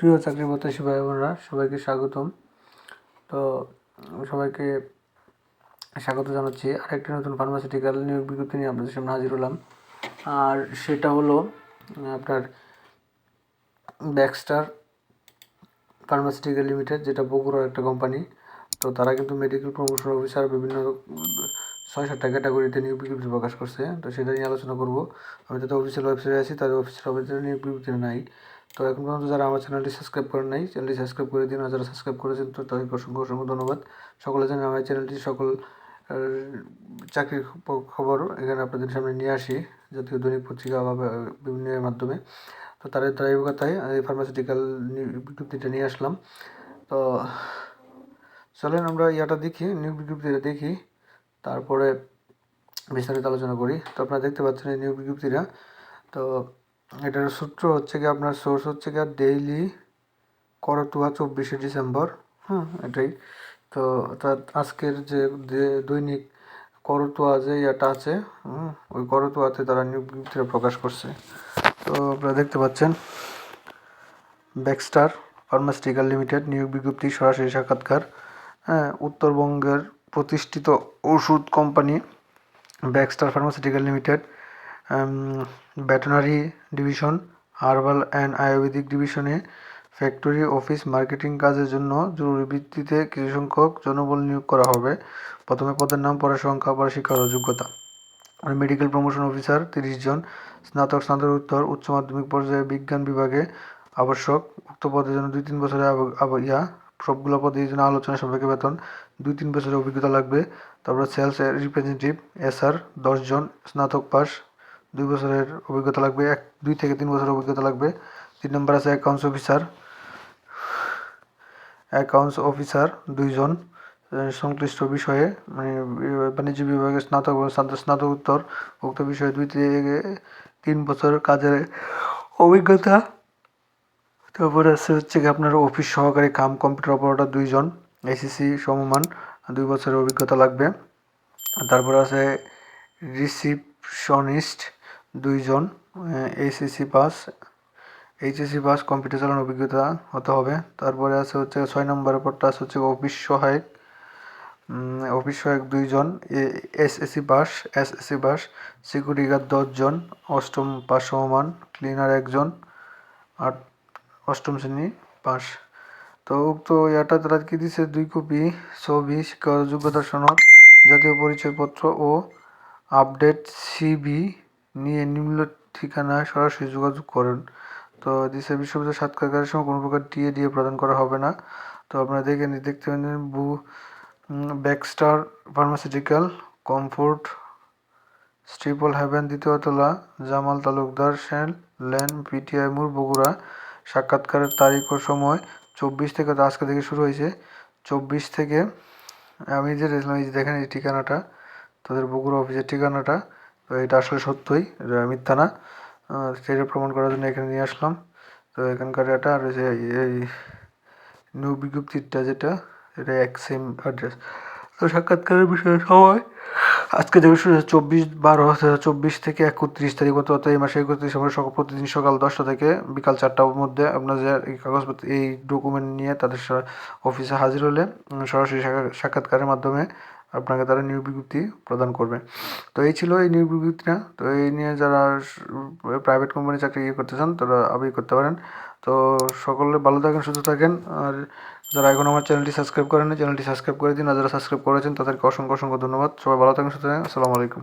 প্রিয় চাকরি প্রত্যাশী ভাই বোনরা, সবাইকে স্বাগতম। তো, সবাইকে স্বাগত জানাচ্ছি। আরেকটি নতুন ফার্মাসিউটিক্যাল নিয়োগ বিজ্ঞপ্তি নিয়ে আপনাদের সামনে হাজির হলাম। আর সেটা হলো, আপনার ব্যাকস্টার ফার্মাসিউটিক্যাল লিমিটেড যেটা বগুড়ার একটা কোম্পানি তো তারা কিন্তু মেডিকেল প্রমোশন অফিসার বিভিন্ন ছয় সাতটা ক্যাটাগরিতে নিয়োগ বিজ্ঞপ্তি প্রকাশ করছে। তো সেটা নিয়ে আলোচনা করব। আমি তাদের অফিসিয়াল ওয়েবসাইটে আছি, তাদের অফিসিয়াল ওয়েবসাইটে নিয়োগ বিজ্ঞপ্তি নাই। তো এখন পর্যন্ত যারা আমার চ্যানেলটি সাবস্ক্রাইব করেন নাই, চ্যানেলটি সাবস্ক্রাইব করে দিন, আর যারা সাবস্ক্রাইব করেছেন তো তাদেরকে অসংখ্য অসংখ্য ধন্যবাদ। সকলে জানেন আমার চ্যানেলটি সকল চাকরির খবর এখানে আপনাদের সামনে নিয়ে আসি, জাতীয় দৈনিক পত্রিকা বা বিভিন্ন মাধ্যমে। তো তার ধারাবাহিকতায় এই ফার্মাসিউটিক্যাল বিজ্ঞপ্তিটা নিয়ে আসলাম। তো চলেন আমরা ইয়াটা দেখি নিয়োগ বিজ্ঞপ্তিটা দেখি, তারপরে বিস্তারিত আলোচনা করি। তো আপনারা দেখতে পাচ্ছেন এই নিয়োগ বিজ্ঞপ্তিটা। তো এটার সূত্র হচ্ছে কি, আপনার সোর্স হচ্ছে কি ডেইলি করতুয়া চব্বিশে ডিসেম্বর হ্যাঁ এটাই। তো অর্থাৎ আজকের যে দৈনিক করতুয়া যে ইয়াটা আছে ওই করতুয়াতে তারা নিয়োগ বিজ্ঞপ্তিটা প্রকাশ করছে। তো আপনারা দেখতে পাচ্ছেন, ব্যাকস্টার ফার্মাসিউটিক্যাল লিমিটেড নিয়োগ বিজ্ঞপ্তি, সরাসরি সাক্ষাৎকার। হ্যাঁ উত্তরবঙ্গের প্রতিষ্ঠিত ওষুধ company Baxter pharmaceutical limited veterinary division herbal and Ayurvedic ডিভিশনে ফ্যাক্টরি অফিস মার্কেটিং কাজের জন্য জরুরি ভিত্তিতে কিছু সংখ্যক জনবল নিয়োগ করা হবে। প্রথমে পদের নাম পড়ার সংখ্যা পড়া শিক্ষা যোগ্যতা। মেডিকেল প্রমোশন অফিসার তিরিশ জন। স্নাতক স্নাতকোত্তর উচ্চ মাধ্যমিক পর্যায়ে বিজ্ঞান বিভাগে আবশ্যক। উক্ত পদের জন্য দুই তিন বছরের ইয়া, সবগুলো পদে জন্য আলোচনা সাপেক্ষে বেতন দুই তিন বছরের অভিজ্ঞতা লাগবে। তারপর সেলস রিপ্রেজেন্টেটিভ এসআর দশজন স্নাতক পাস দুই বছরের অভিজ্ঞতা লাগবে, এক, দুই থেকে তিন বছরের অভিজ্ঞতা লাগবে। তিন নম্বর আছে অ্যাকাউন্টস অফিসার অ্যাকাউন্টস অফিসার দুইজন সংশ্লিষ্ট বিষয়ে মানে বাণিজ্য বিভাগের স্নাতক স্নাতকোত্তর উক্ত বিষয়ে দুই থেকে তিন বছর কাজের অভিজ্ঞতা। তারপরে আছে হচ্ছে কি আপনার অফিস সহকারী কাম কম্পিউটার অপারেটর দুইজন এসিসি সমমান, দুই বছরের অভিজ্ঞতা লাগবে। তারপর আছে রিসিপশনিস্ট দুইজন HSC pass. HSC pass, computer চালানোর অভিজ্ঞতা হতে হবে। তারপরে আছে হচ্ছে ছয় নম্বরের পরটা আছে হচ্ছে অফিস সহায়ক। অফিস সহায়ক দুইজন SSC pass SSC pass, security guard দশজন, অষ্টম পাস সমমান ক্লিনার একজন আর অষ্টম শ্রেণি পাস। তো উক্ত ইয়াটা তারা কি দিছে? দুই কপি, ছবি শিক্ষা যোগ্যতা সনদ, জাতীয় পরিচয়পত্র ও আপডেট সিবি নিয়ে নিম্ন ঠিকানায় সরাসরি যোগাযোগ করেন। তো দিশা বিশ্ববিদ্যালয় সাক্ষাৎকারের সময় কোনো প্রকার টিএ দিয়ে প্রদান করা হবে না। তো আপনারা দেখে দেখতে পাবেন বু Baxter, pharmaceutical, comfort triple haven, দ্বিতীয় তলা, জামাল তালুকদার সেন লেন, পিটিআই মুর বগুড়া। সাক্ষাৎকারের তারিখ ও সময় চব্বিশ থেকে, তো আজকে থেকে শুরু হয়েছে। চব্বিশ থেকে, আমি যে দেখেন এই ঠিকানাটা, তাদের বগুড়া অফিসের ঠিকানাটা। তো এটা আসলে সত্যই মিথ্যা না। সেটা প্রমাণ করার জন্য এখানে নিয়ে আসলাম। তো এখানকার এটা আর যে এই নিউ বিজ্ঞপ্তিটা যেটা, এটা এক সেম অ্যাড্রেস তো সাক্ষাৎকারের বিষয়ে সময়। আজকে শুরু চব্বিশ বারো চব্বিশ থেকে একত্রিশ তারিখ মতো এই মাসে একত্রিশ আমরা সকাল প্রতিদিন সকাল দশটা থেকে বিকাল চারটার মধ্যে আপনার যে এই কাগজপত্র, এই ডকুমেন্ট নিয়ে তাদের অফিসে হাজির হলে সরাসরি সাক্ষাৎকারের মাধ্যমে আপনাকে তারা নিয়োগ বিজ্ঞপ্তি প্রদান করবে। তো এই ছিল এই নিয়োগ বিজ্ঞপ্তিটা। তো এই নিয়ে যারা প্রাইভেট কোম্পানি চাকরি ইয়ে করতে চান, তারা আবেগ করতে পারেন। তো সকলে ভালো থাকেন, সুস্থ থাকেন। আর যারা এখন আমার চ্যানেলটি সাবস্ক্রাইব করেন চ্যানেলটি সাবস্ক্রাইব করে দিন। আর যারা সাবস্ক্রাইব করেছেন, তাদেরকে অসংখ্য অসংখ্য ধন্যবাদ। সবাই ভালো থাকেন, সুস্থ থাকেন। আসসালামু আলাইকুম।